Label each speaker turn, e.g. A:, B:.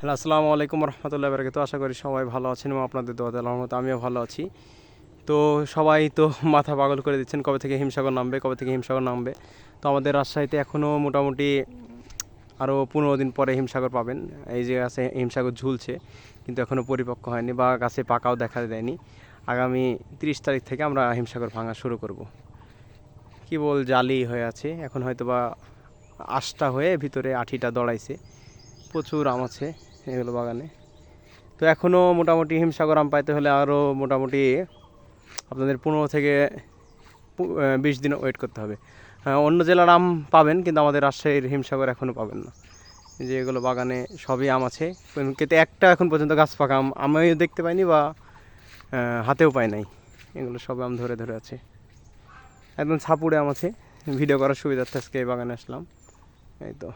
A: Hello, আসসালামু আলাইকুম রহমতুল্লাহ বারকাত আশা করি সবাই ভালো আছেন এবং আপনাদের দোয়াতে রহমত আমিও ভালো আছি। তো সবাই তো মাথা পাগল করে দিচ্ছেন, কবে থেকে হিমসাগর নামবে, কবে থেকে হিমসাগর নামবে? তো আমাদের রাজশাহীতে এখনও মোটামুটি আরও পনেরো দিন পরে হিমসাগর পাবেন। এই যে গাছে হিমসাগর ঝুলছে, কিন্তু এখনও পরিপক্ক হয়নি বা গাছে পাকাও দেখা দেয়নি। আগামী তিরিশ তারিখ থেকে আমরা হিমসাগর ভাঙা শুরু করব। কি বল জালি হয়ে আছে, এখন হয়তো বা আশটা হয়ে ভিতরে আঠিটা দড়াইছে। প্রচুর আম আছে এগুলো বাগানে। তো এখনও মোটামুটি হিমসাগর আম পাইতে হলে আরও মোটামুটি আপনাদের পনেরো থেকে বিশ দিন ওয়েট করতে হবে। অন্য জেলার আম পাবেন, কিন্তু আমাদের রাজশাহীর হিমসাগর এখনও পাবেন না। যে এগুলো বাগানে সবই আম আছে। কিন্তু একটা এখন পর্যন্ত গাছ পাকা আম আমিও দেখতে পাইনি বা হাতেও পাই নাই। এগুলো সব আম ধরে ধরে আছে। একদম ছাপুড়ে আম আছে। ভিডিও করার সুবিধার্থে আজকে এই বাগানে আসলাম। এই তো।